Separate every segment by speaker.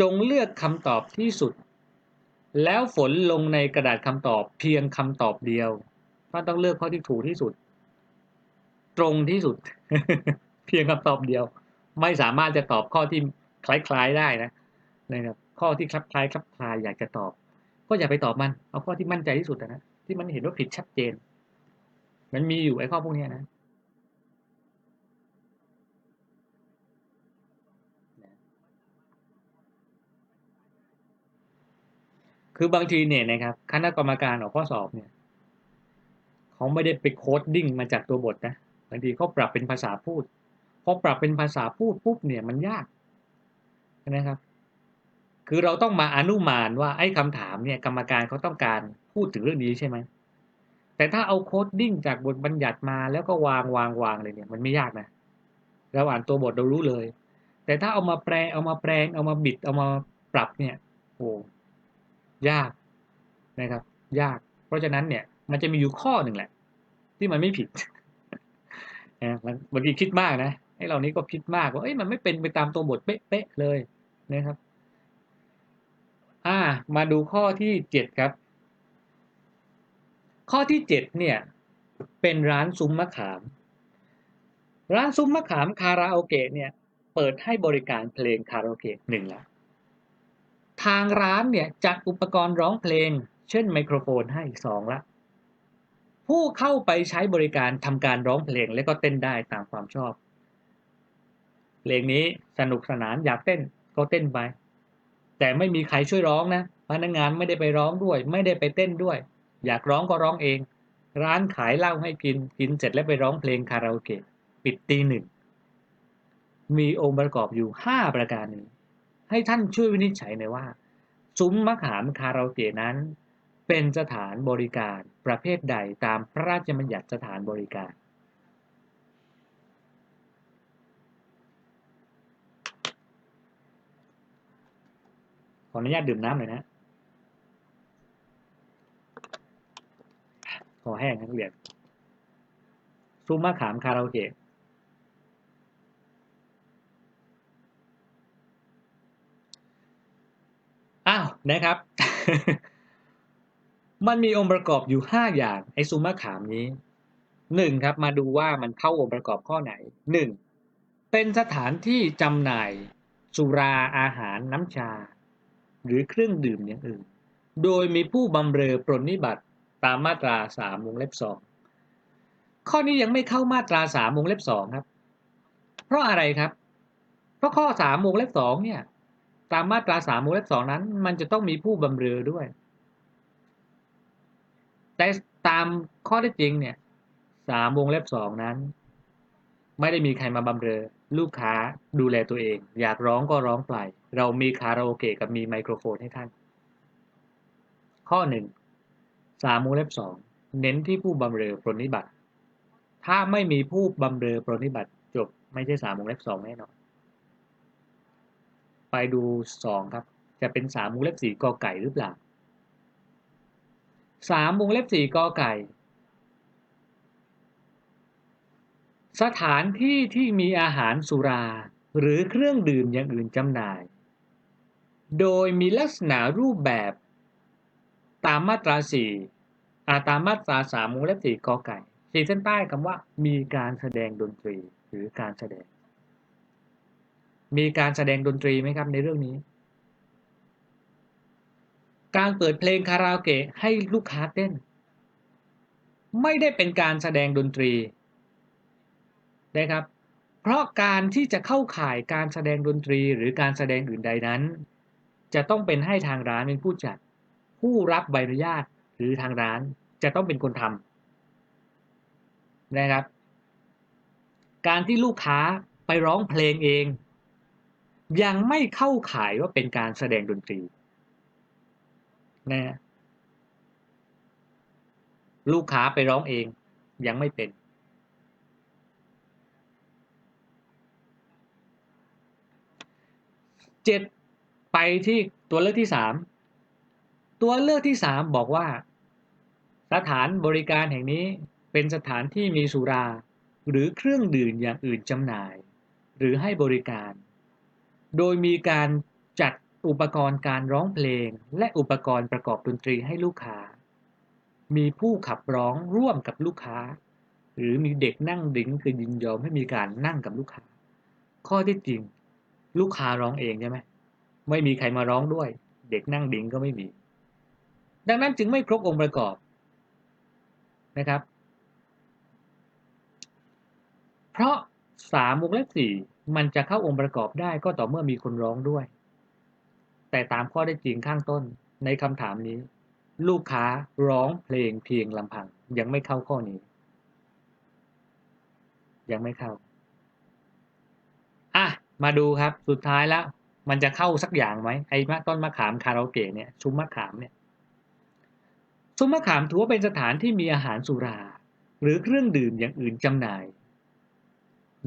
Speaker 1: จงเลือกคำตอบที่สุด แล้วฝนลงในกระดาษคำตอบเพียงคำตอบเดียวท่านต้องเลือกข้อที่ถูกที่สุด ตรงที่สุด เพียงคำตอบเดียว ไม่สามารถจะตอบข้อที่คล้ายๆได้นะนะครับข้อที่คลับคล้ายคลับคลายอยากจะตอบ ก็อย่าไปตอบมัน เอาข้อที่มั่นใจที่สุดนะที่มันเห็นว่าผิดชัดเจน มันมีอยู่ไอ้ข้อพวกนี้นะ คือบางทีเนี่ยนะครับคณะกรรมการออกข้อสอบเนี่ยเขาไม่ได้ไปโคดดิ้งมาจากตัวบทนะบางทีเขาปรับเป็นภาษาพูดพอปรับเป็นภาษาพูดปุ๊บเนี่ยมันยากนะครับ คือเราต้องมาอนุมานว่าไอ้คำถามเนี่ยกรรมการเขาต้องการพูดถึงเรื่องนี้ใช่ไหมแต่ถ้าเอาโคดดิ้งจากบทบัญญัติมาแล้วก็วางวางวางเลยเนี่ยมันไม่ยากนะเราอ่านตัวบทเรารู้เลย แต่ถ้าเอามาแปลเอามาแปลงเอามาบิดเอามาปรับเนี่ยโอ้ ยากนะครับ ยาก เพราะฉะนั้นเนี่ย มันจะมีอยู่ข้อหนึ่งแหละ ที่มันไม่ผิดนะมันบางทีคิดมากนะไอ้เหล่านี้ก็คิดมากว่าเอ้ยมันไม่เป็นไปตามตัวบทเป๊ะๆเลยนะครับ อ่า มาดูข้อที่เจ็ดครับ ข้อที่เจ็ดเนี่ย เป็นร้านซุ้มมะขาม ร้านซุ้มมะขามคาราโอเกะเนี่ย เปิดให้บริการเพลงคาราโอเกะหนึ่งแล้ว ทางร้านเนี่ยจัดอุปกรณ์ร้องเพลง เช่นไมโครโฟนให้สองละ ผู้เข้าไปใช้บริการทำการร้องเพลงและก็เต้นได้ตามความชอบ เพลงนี้สนุกสนานอยากเต้นก็เต้นไป แต่ไม่มีใครช่วยร้องนะ พนักงานไม่ได้ไปร้องด้วย ไม่ได้ไปเต้นด้วย อยากร้องก็ร้องเอง ร้านขายเหล้าให้กินกินเสร็จแล้วไปร้องเพลงคาราโอเกะปิดตีหนึ่งมีองค์ประกอบอยู่ห้าประการนี้ ให้ท่านช่วยวินิจฉัยหน่อยว่า ซุ้มมะขามคาราโอเกะนั้น เป็นสถานบริการประเภทใดตามพระราชบัญญัติสถานบริการขออนุญาตดื่มน้ำหน่อยนะ ขอแห้งทั้งเรียนซุ้มมะขามคาราโอเกะ อ้าว นะครับ มันมีองค์ประกอบอยู่ห้าอย่างไอ้ซุ้มมะขามนี้หนึ่งครับมาดูว่ามันเข้าองค์ประกอบข้อไหนหนึ่งเป็นสถานที่จำหน่ายสุราอาหารน้ำชา หรือเครื่องดื่มอย่างอื่น โดยมีผู้บำเรอปรนนิบัติตามมาตราสามวงเล็บสองข้อนี้ยังไม่เข้ามาตราสามวงเล็บสองครับ เพราะอะไรครับ เพราะข้อสามวงเล็บสองเนี่ย ตามมาตราสามวงเล็บสองนั้น มันจะต้องมีผู้บำเรอด้วย แต่ตามข้อได้จริงเนี่ยสามวงเล็บสองนั้น ไม่ได้มีใครมาบำเรอ ลูกค้าดูแลตัวเอง อยากร้องก็ร้องไปเรามีคาราโอเกะกับมีไมโครโฟนให้ท่าน ข้อหนึ่งสามวงเล็บสองเน้นที่ผู้บำเรอปรนนิบัติ ถ้าไม่มีผู้บำเรอปรนิบัติจบไม่ใช่สามวงเล็บสองแน่นอน ไปดูสองครับ จะเป็นสามวงเล็บสีกอไก่หรือเปล่าสามวงเล็บสีกอไก่ สถานที่ที่มีอาหารสุรา หรือเครื่องดื่มอย่างอื่นจำหน่าย โดยมีลักษณะรูปแบบ ตามมาตราสี่อาตามมาตราสามวงเล็บสีกอไก่ขีดเส้นใต้คำว่ามีการแสดงดนตรีหรือการแสดง มีการแสดงดนตรีไหมครับในเรื่องนี้ การเปิดเพลงคาราโอเกะให้ลูกค้าเต้น ไม่ได้เป็นการแสดงดนตรีนะครับ เพราะการที่จะเข้าข่ายการแสดงดนตรีหรือการแสดงอื่นใดนั้น จะต้องเป็นให้ทางร้านเป็นผู้จัด ผู้รับใบอนุญาตหรือทางร้านจะต้องเป็นคนทำนะครับ การที่ลูกค้าไปร้องเพลงเอง ยังไม่เข้าข่ายว่าเป็นการแสดงดนตรีนะลูกค้าไปร้องเองยังไม่เป็น เจ็ดไปที่ตัวเลือกที่สามตัวเลือกที่สามบอกว่า สถานบริการแห่งนี้เป็นสถานที่มีสุรา หรือเครื่องดื่มอย่างอื่นจำหน่าย หรือให้บริการ โดยมีการจัดอุปกรณ์การร้องเพลง และอุปกรณ์ประกอบดนตรีให้ลูกค้า มีผู้ขับร้องร่วมกับลูกค้า หรือมีเด็กนั่งดิ้งคือยินยอมให้มีการนั่งกับลูกค้า ข้อที่จริง ลูกค้าร้องเองใช่ไหมไม่มีใครมาร้องด้วย เด็กนั่งดิ้งก็ไม่มี ดังนั้นจึงไม่ครบองค์ประกอบนะครับ เพราะสามวงเล็บสี่ มันจะเข้าองค์ประกอบได้ก็ต่อเมื่อมีคนร้องด้วย แต่ตามข้อได้จริงข้างต้นในคำถามนี้ ลูกค้าร้องเพลงเพียงลำพัง ยังไม่เข้าข้อนี้ ยังไม่เข้าอะมาดูครับสุดท้ายแล้ว มันจะเข้าสักอย่างไหมไอ้มะต้นมะขามคาราโอเกะเนี่ยซุ้มมะขามเนี่ยซุ้มมะขามถือว่าเป็นสถานที่มีอาหารสุรา หรือเครื่องดื่มอย่างอื่นจำหน่าย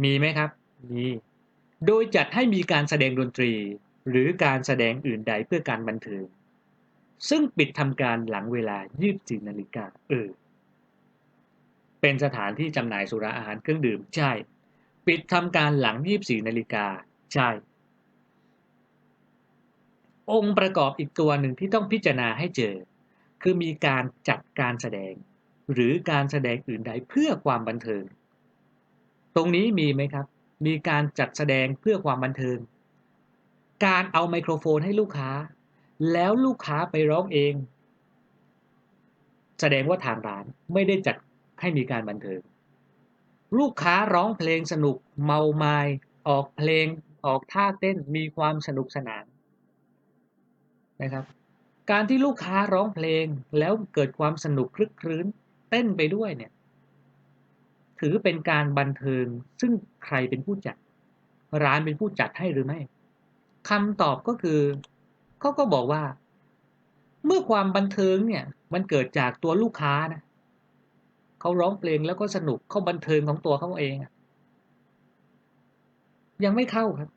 Speaker 1: มีไหมครับ มี โดยจัดให้มีการแสดงดนตรี หรือการแสดงอื่นใดเพื่อการบันเทิง ซึ่งปิดทำการหลังเวลา 24นาฬิกาเออ เป็นสถานที่จำหน่ายสุราอาหารเครื่องดื่มใช่ ปิดทำการหลัง 24นาฬิกาใช่ องค์ประกอบอีกตัวหนึ่งที่ต้องพิจารณาให้เจอ คือมีการจัดการแสดง หรือการแสดงอื่นใดเพื่อความบันเทิง ตรงนี้มีไหมครับ มีการจัดแสดงเพื่อความบันเทิง การเอาไมโครโฟนให้ลูกค้า แล้วลูกค้าไปร้องเอง แสดงว่าทางร้านไม่ได้จัดให้มีการบันเทิง ลูกค้าร้องเพลงสนุกเมาไมายออกเพลงออกท่าเต้นมีความสนุกสนานนะครับ การที่ลูกค้าร้องเพลงแล้วเกิดความสนุกคลึกครื้นเต้นไปด้วยเนี่ย ถือเป็นการบันเทิงซึ่งใครเป็นผู้จัด ร้านเป็นผู้จัดให้หรือไม่คำตอบก็คือเขาก็บอกว่า เมื่อความบันเทิงเนี่ย มันเกิดจากตัวลูกค้านะเขาร้องเพลงแล้วก็สนุกเขาบันเทิงของตัวเขาเองยังไม่เข้าครับ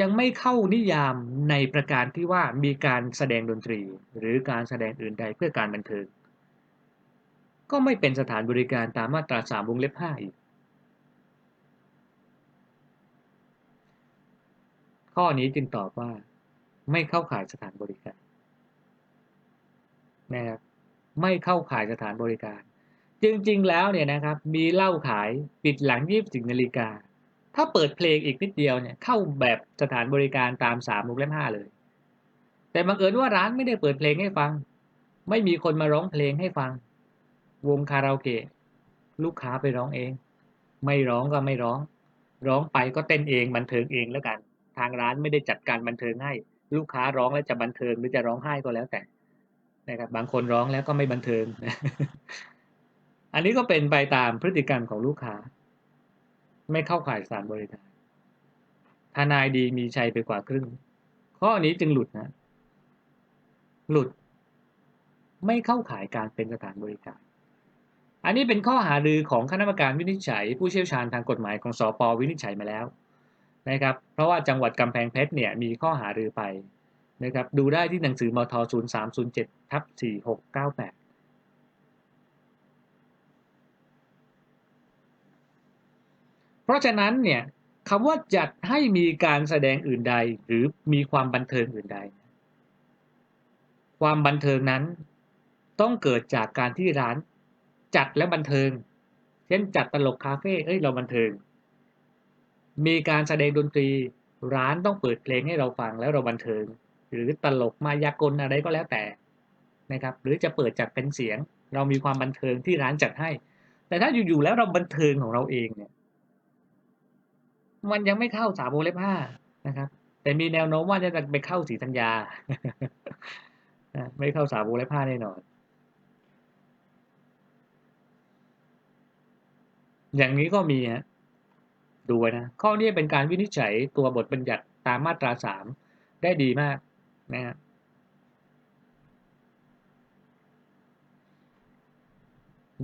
Speaker 1: ยังไม่เข้านิยามในประการที่ว่ามีการแสดงดนตรี หรือการแสดงอื่นใดเพื่อการบันเทิง ก็ไม่เป็นสถานบริการตามมาตราสามวงเล็บห้าอีก ข้อนี้จึงตอบว่า ไม่เข้าข่ายสถานบริการนะครับไม่เข้าข่ายสถานบริการ จริงๆ แล้วเนี่ยนะครับ มีเหล้าขายปิดหลังยี่สิบนาฬิกา ถ้าเปิดเพลงอีกนิดเดียวเนี่ยเข้าแบบสถานบริการตามสามวงเล็บห้าเลย แต่บังเอิญว่าร้านไม่ได้เปิดเพลงให้ฟัง ไม่มีคนมาร้องเพลงให้ฟัง วงคาราโอเกะลูกค้าไปร้องเอง ไม่ร้องก็ไม่ร้อง ร้องไปก็เต้นเองบันเทิงเองแล้วกัน ทางร้านไม่ได้จัดการบันเทิงให้ ลูกค้าร้องแล้วจะบันเทิงหรือจะร้องไห้ก็แล้วแต่นะครับบางคนร้องแล้วก็ไม่บันเทิง อันนี้ก็เป็นไปตามพฤติกรรมของลูกค้า ไม่เข้าข่ายสารบริการทนายดีมีชัยไปกว่าครึ่ง ข้อนี้จึงหลุดนะ หลุด ไม่เข้าข่ายการเป็นสถานบริการ อันนี้เป็นข้อหารือของคณะกรรมการวินิจฉัย ผู้เชี่ยวชาญทางกฎหมายของสอปวินิจฉัยมาแล้วนะครับ เพราะว่าจังหวัดกำแพงเพชรเนี่ยมีข้อหารือไปนะครับดูได้ที่หนังสือมท0307ทับ4698เพราะฉะนั้นเนี่ยคำว่าจัดให้มีการแสดงอื่นใด หรือมีความบันเทิงอื่นใด ความบันเทิงนั้น ต้องเกิดจากการที่ร้าน จัดและบันเทิง เช่นจัดตลกคาเฟ่เอ้ยเราบันเทิง มีการแสดงดนตรีร้านต้องเปิดเพลงให้เราฟังแล้วเราบันเทิง หรือตลกมายากลอะไรก็แล้วแต่นะครับ หรือจะเปิดจากเป็นเสียง เรามีความบันเทิงที่ร้านจัดให้ แต่ถ้าอยู่ๆแล้วเราบันเทิงของเราเองเนี่ย มันยังไม่เข้าสามวงเล็บห้านะครับ แต่มีแนวโน้มว่าจะไปเข้าสีธัญญาไม่เข้าสามวงเล็บห้าแน่นอน อย่างนี้ก็มีฮะดูไว้นะข้อนี้เป็นการวินิจฉัยตัวบทบัญญัติตามมาตราสามได้ดีมากนะฮะ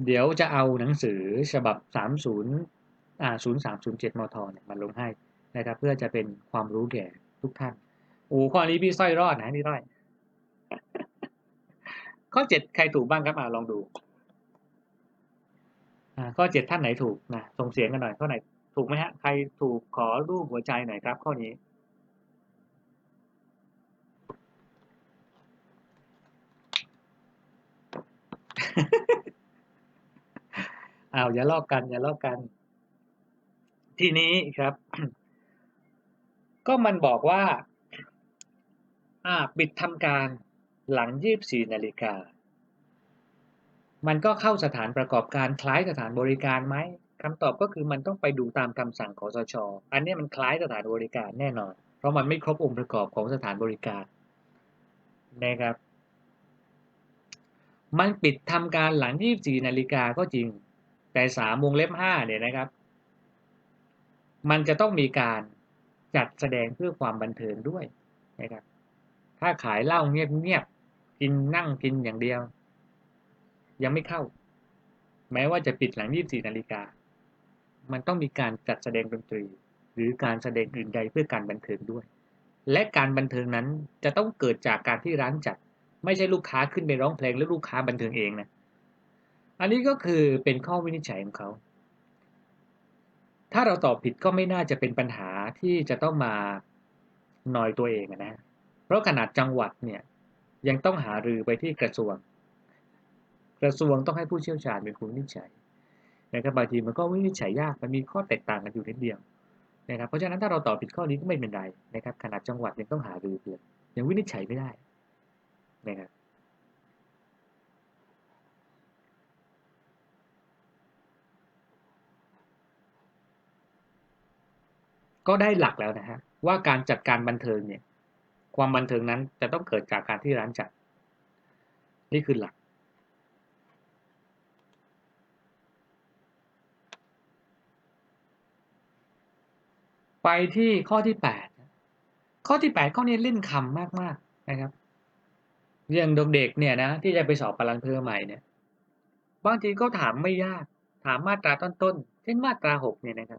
Speaker 1: เดี๋ยวจะเอาหนังสือฉบับ 30อ่า0307 มทเนี่ยมาลงให้นะครับ เพื่อจะเป็นความรู้แก่ทุกท่านโอ้ข้อนี้พี่ส้อยรอดนะพี่ส้อย ข้อเจ็ดใครถูกบ้างครับอ่าลองดู ข้อเจ็ดท่านไหนถูกนะส่งเสียงกันหน่อยข้อไหนถูกไหมฮะ ใครถูกขอรูปหัวใจหน่อยครับ ข้อนี้ อ้าวอย่าลอกกัน อย่าลอกกัน ทีนี้ครับ ก็มันบอกว่า อ่า ปิดทำการหลังยี่สิบสี่นาฬิกา มันก็เข้าสถานประกอบการคล้ายสถานบริการไหมคำตอบก็คือมันต้องไปดูตามคำสั่งของสช อันนี้มันคล้ายสถานบริการแน่นอน เพราะมันไม่ครบองค์ประกอบของสถานบริการนะครับ มันปิดทำการหลัง 24 นาฬิกาก็จริง แต่3วงเล็บ5เนี่ยนะครับ มันจะต้องมีการจัดแสดงเพื่อความบันเทิงด้วยนะครับ ถ้าขายเหล้าเงียบๆ กินนั่งกินอย่างเดียว ยังไม่เข้า แม้ว่าจะปิดหลัง 24 นาฬิกา มันต้องมีการจัดแสดงดนตรี หรือการแสดงอื่นใดเพื่อการบันเทิงด้วย และการบันเทิงนั้นจะต้องเกิดจากการที่ร้านจัด ไม่ใช่ลูกค้าขึ้นไปร้องเพลงแล้วลูกค้าบันเทิงเองนะ อันนี้ก็คือเป็นข้อวินิจฉัยของเขา ถ้าเราตอบผิดก็ไม่น่าจะเป็นปัญหาที่จะต้องมาหนอยตัวเองนะ เพราะขนาดจังหวัดเนี่ยยังต้องหารือไปที่กระทรวง กระทรวงต้องให้ผู้เชี่ยวชาญเป็นคนวินิจฉัยนะครับบางทีมันก็วินิจฉัยยากมันมีข้อแตกต่างกันอยู่นิดเดียวนะครับเพราะฉะนั้นถ้าเราตอบผิดข้อนี้ก็ไม่เป็นไรนะครับขนาดจังหวัดยังต้องหารือเพียยังวินิจฉัยไม่ได้นะครับก็ได้หลักแล้วนะฮะว่าการจัดการบันเทิงเนี่ยความบันเทิงนั้นจะต้องเกิดจากการที่ร้านจัด นี่คือหลัก ไปที่ข้อที่แปดข้อที่แปดข้อนี้เล่นคำมากๆนะครับอย่างเด็กเนี่ยนะที่จะไปสอบพลังเพอใหม่เนี่ยบางทีก็ถามไม่ยากถามมาตราต้นๆเช่นมาตราหกเนี่ยนะครับ